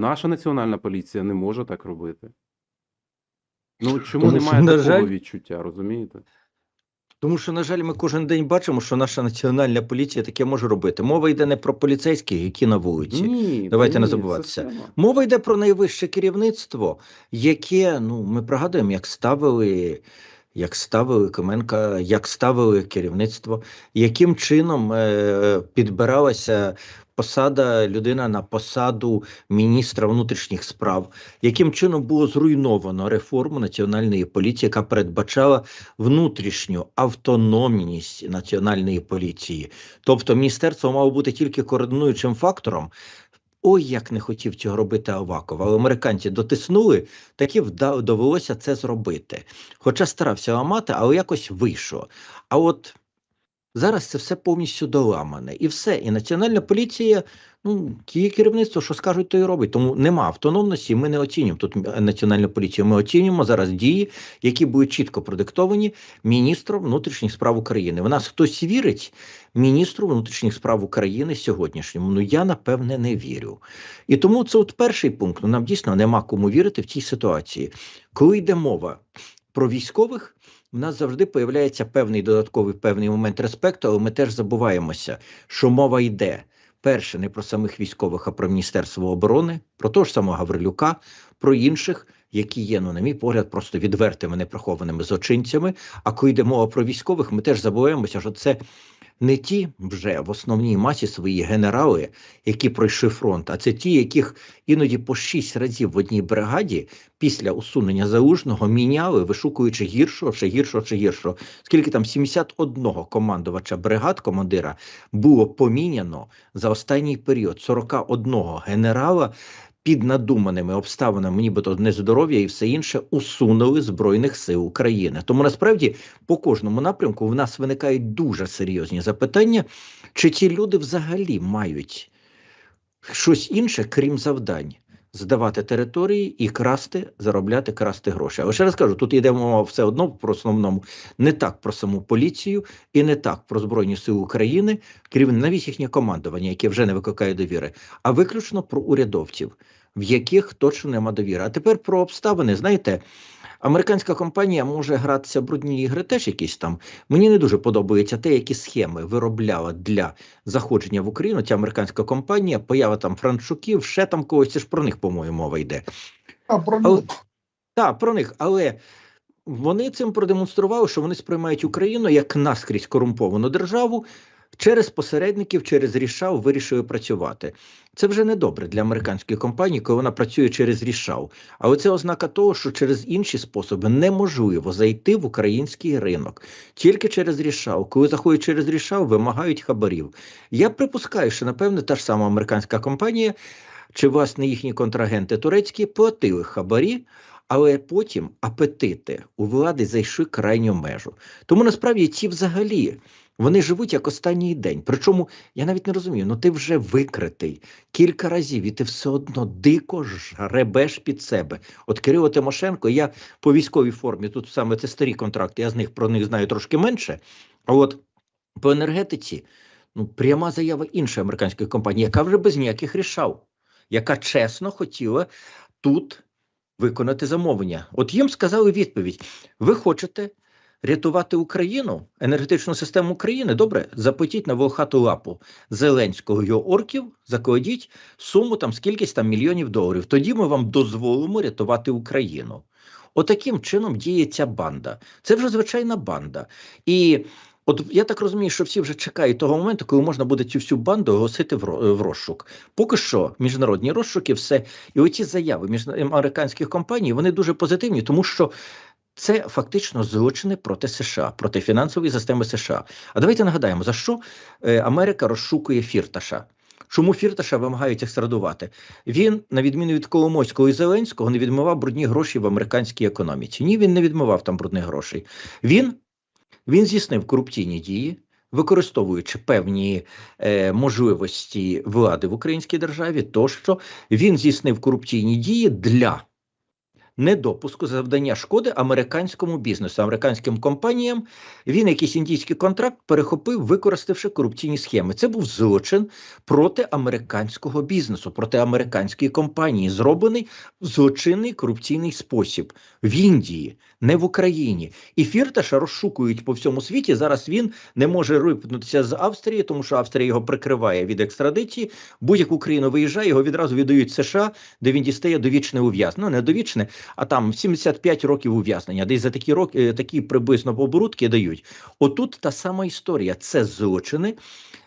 Наша національна поліція не може так робити. Ну чому Тому немає такого жаль- відчуття, розумієте? Тому що, на жаль, ми кожен день бачимо, що наша національна поліція таке може робити. Мова йде не про поліцейських, які на вулиці. Ні, Давайте та не забуватися. Мова йде про найвище керівництво, яке, ну, ми пригадуємо, як ставили, як ставили Коменка, як ставили керівництво, яким чином е, підбиралася посада людина на посаду міністра внутрішніх справ, яким чином було зруйновано реформу національної поліції, яка передбачала внутрішню автономність національної поліції. Тобто міністерство мало бути тільки координуючим фактором. Ой, як не хотів цього робити Аваков, але американці дотиснули, таки довелося це зробити. Хоча старався ламати, але якось вийшло. А от зараз це все повністю доламане. І все. І національна поліція, ну, її керівництво, що скажуть, то і робить. Тому нема автономності, ми не оцінюємо тут національну поліцію. Ми оцінюємо зараз дії, які будуть чітко продиктовані міністром внутрішніх справ України. В нас хтось вірить міністру внутрішніх справ України сьогоднішньому. Ну я напевне не вірю. І тому це от перший пункт. Ну, нам дійсно нема кому вірити в цій ситуації. Коли йде мова про військових, в нас завжди появляється певний додатковий певний момент респекту, але ми теж забуваємося, що мова йде. Перше, не про самих військових, а про Міністерство оборони, про того ж самого Гаврилюка, про інших, які є, ну, на мій погляд, просто відвертими неприхованими злочинцями. А коли йде мова про військових, ми теж забуваємося, що це не ті вже в основній масі свої генерали, які пройшли фронт, а це ті, яких іноді по шість разів в одній бригаді після усунення залужного міняли, вишукуючи гіршого, ще гіршого, ще гіршого. Скільки там 71 командувача бригад командира було поміняно за останній період 41 генерала. Під надуманими обставинами, нібито нездоров'я і все інше, усунули Збройних сил України. Тому насправді по кожному напрямку в нас виникають дуже серйозні запитання, чи ці люди взагалі мають щось інше, крім завдань. Здавати території і красти, заробляти, красти гроші. Але ще раз кажу, тут йде мова все одно про основному не так про саму поліцію і не так про Збройні Сили України, крім навіть їхнє командування, яке вже не викликає довіри, а виключно про урядовців, в яких точно нема довіри. А тепер про обставини. Знаєте, американська компанія може гратися в брудні ігри, теж якісь там. Мені не дуже подобається те, які схеми виробляла для заходження в Україну. Ця американська компанія, поява там франчуків, ще там когось. Це ж про них, по-моєму, мова йде. А про Але, них так, про них, але вони цим продемонстрували, що вони сприймають Україну як наскрізь корумповану державу. Через посередників, через рішав вирішили працювати. Це вже не добре для американської компанії, коли вона працює через рішав. Але це ознака того, що через інші способи неможливо зайти в український ринок. Тільки через рішав. Коли заходять через рішав, вимагають хабарів. Я припускаю, що напевне та ж сама американська компанія чи власне їхні контрагенти турецькі платили хабарі. Але потім апетити у влади зайшли крайню межу. Тому насправді ці взагалі вони живуть як останній день. Причому я навіть не розумію, ну ти вже викритий кілька разів, і ти все одно дико жребеш під себе. От Кирило Тимошенко, я по військовій формі, тут саме це старі контракти, я з них про них знаю трошки менше. А от по енергетиці, ну пряма заява іншої американської компанії, яка вже без ніяких рішав, яка чесно хотіла тут виконати замовлення. От їм сказали відповідь: ви хочете рятувати Україну, енергетичну систему України? Добре, заплатіть на волохату лапу Зеленського його орків, закладіть суму там скількись там мільйонів доларів. Тоді ми вам дозволимо рятувати Україну. Отаким чином діє ця банда. Це вже звичайна банда. І от я так розумію, що всі вже чекають того моменту, коли можна буде цю всю банду оголосити в розшук. Поки що міжнародні розшуки, все. І оці заяви між американських компаній вони дуже позитивні, тому що. Це фактично злочини проти США, проти фінансової системи США. А давайте нагадаємо, за що е, Америка розшукує Фірташа. Чому Фірташа вимагають екстрадувати? Він, на відміну від Коломойського і Зеленського, не відмивав брудні гроші в американській економіці. Ні, він не відмивав там брудних грошей. Він, він здійснив корупційні дії, використовуючи певні е, можливості влади в українській державі, тощо він здійснив корупційні дії для недопуску завдання шкоди американському бізнесу, американським компаніям. Він якийсь індійський контракт перехопив, використавши корупційні схеми. Це був злочин проти американського бізнесу, проти американської компанії, зроблений в злочинний корупційний спосіб в Індії, не в Україні. І Фірташа розшукують по всьому світі. Зараз він не може рипнутися з Австрії, тому що Австрія його прикриває від екстрадиції. Будь-яку країну виїжджає, його відразу віддають США, де він дістає довічне ув'язнення. Ну, не довічне, а там 75 років ув'язнення. Десь за такі роки е, такі приблизно оборудки дають. Отут та сама історія. Це злочини.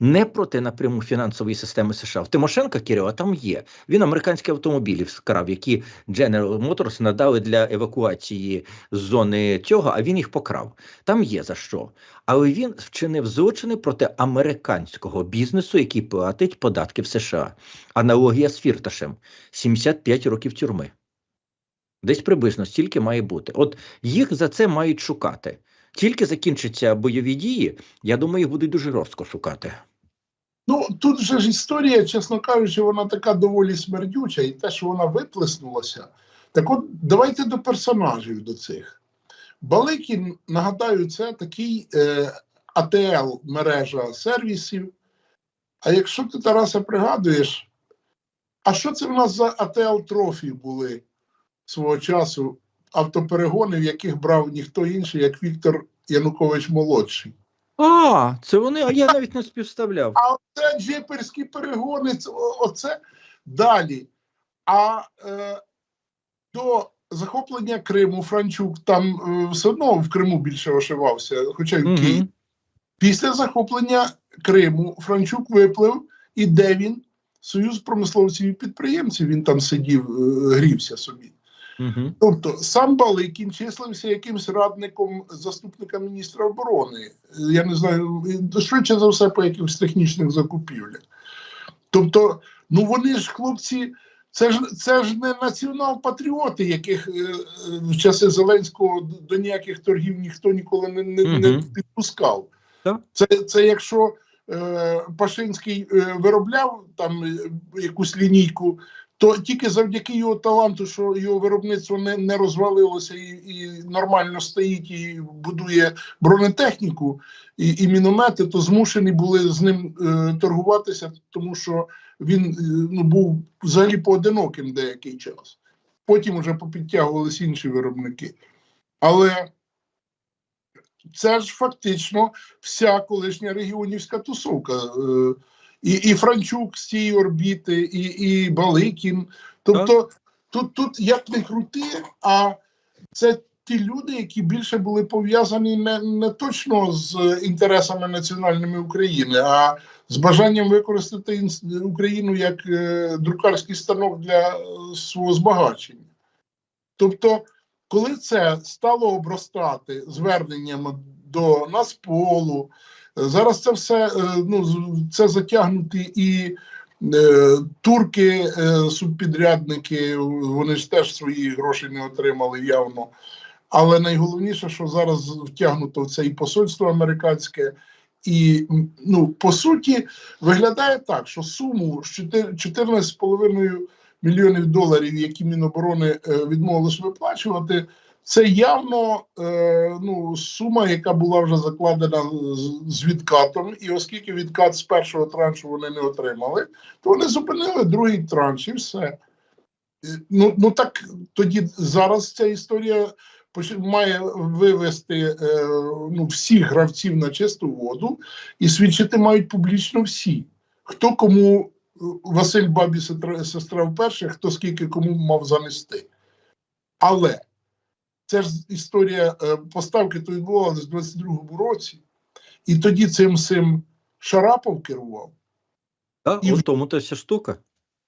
Не проти напряму фінансової системи США. В Тимошенка Кирила там є. Він американські автомобілі вкрав, які General Motors надали для евакуації з зони цього, а він їх покрав. Там є за що. Але він вчинив злочини проти американського бізнесу, який платить податки в США. Аналогія з Фірташем: 75 років тюрми. Десь приблизно стільки має бути. От їх за це мають шукати. Тільки закінчаться бойові дії, я думаю, їх будуть дуже жорстко шукати. Ну тут же ж історія, чесно кажучи, вона така доволі смердюча, і те, що вона виплеснулася. Так от давайте до персонажів до цих. Баликін, нагадаю, це такий е, АТЛ мережа сервісів. А якщо ти Тараса пригадуєш, а що це в нас за АТЛ трофі були свого часу автоперегони, в яких брав ніхто інший, як Віктор Янукович молодший? А, це вони, а я навіть не співставляв. А оце джиперські перегони, це, оце далі. А е, до захоплення Криму Франчук там е, все одно в Криму більше ошивався, хоча й в Києві. Мгм. Після захоплення Криму Франчук виплив, і де він? Союз промисловців і підприємців. Він там сидів, е, грівся собі. Мгм. Тобто сам Баликін числився якимсь радником заступника міністра оборони. Я не знаю, швидше за все по якихось технічних закупівлях. Тобто, ну вони ж хлопці, це ж це ж не націонал-патріоти, яких е, е, в часи Зеленського до ніяких торгів ніхто ніколи не, не, не підпускав. Це, це якщо е, Пашинський е, виробляв там якусь лінійку, то тільки завдяки його таланту, що його виробництво не, не розвалилося і, і нормально стоїть і будує бронетехніку і, і міномети, то змушені були з ним е, торгуватися, тому що він е, ну, був взагалі поодиноким деякий час. Потім вже попідтягувалися інші виробники. Але це ж фактично вся колишня регіонівська тусовка. Е, і, і Франчук з цієї орбіти, і, і Баликін. Тобто, тут, тут як не крути, а це ті люди, які більше були пов'язані не, не точно з інтересами національними України, а з бажанням використати Україну як е, друкарський станок для е, свого збагачення. Тобто, коли це стало обростати зверненнями до Нацполу, е, зараз це все е, ну, це затягнуті і е, турки, субпідрядники, вони ж теж свої гроші не отримали явно. Але найголовніше, що зараз втягнуто це і посольство американське, і ну, по суті, виглядає так, що суму з 14,5 мільйонів доларів, які Міноборони відмовились виплачувати, це явно е, ну, сума, яка була вже закладена з, відкатом. І оскільки відкат з першого траншу вони не отримали, то вони зупинили другий транш і все. Ну, ну так тоді зараз ця історія має вивести е, ну, всіх гравців на чисту воду, і свідчити мають публічно всі. Хто кому е, Василь Бабі сестра, сестра вперше, хто скільки кому мав занести. Але це ж історія е, поставки то відбувалася в 22-му році, і тоді цим цим Шарапов керував. Так, І- у тому то вся штука.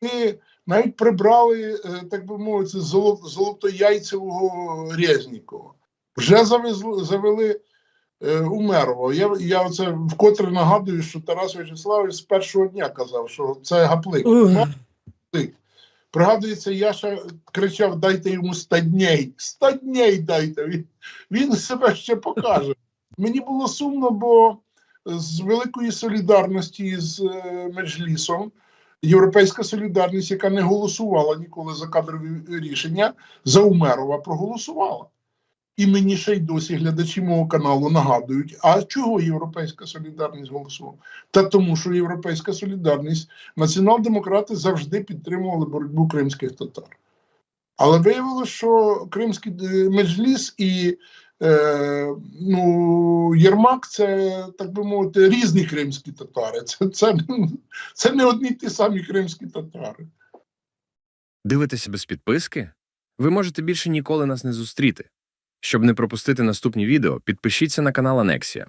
І навіть прибрали, е, так би мовити, золо, золотояйцевого Резнікова. Вже завезли, завели е, Умерова. Я, я оце вкотре нагадую, що Тарас Вячеславович з першого дня казав, що це гаплик. Пригадується, я ще кричав: дайте йому ста дней. Ста дней дайте. Він, він себе ще покаже. Мені було сумно, бо з великої солідарності з е, Меджлісом Європейська солідарність, яка не голосувала ніколи за кадрові рішення, за Умерова проголосувала. І мені ще й досі глядачі мого каналу нагадують, а чого Європейська солідарність голосувала? Та тому, що Європейська солідарність, націонал-демократи завжди підтримували боротьбу кримських татар. Але виявилося, що Кримський е, меджліс і е, ну, Єрмак це, так би мовити, різні кримські татари. Це, це, це не одні ті самі кримські татари. Дивитеся без підписки? Ви можете більше ніколи нас не зустріти. Щоб не пропустити наступні відео, підпишіться на канал Анексія.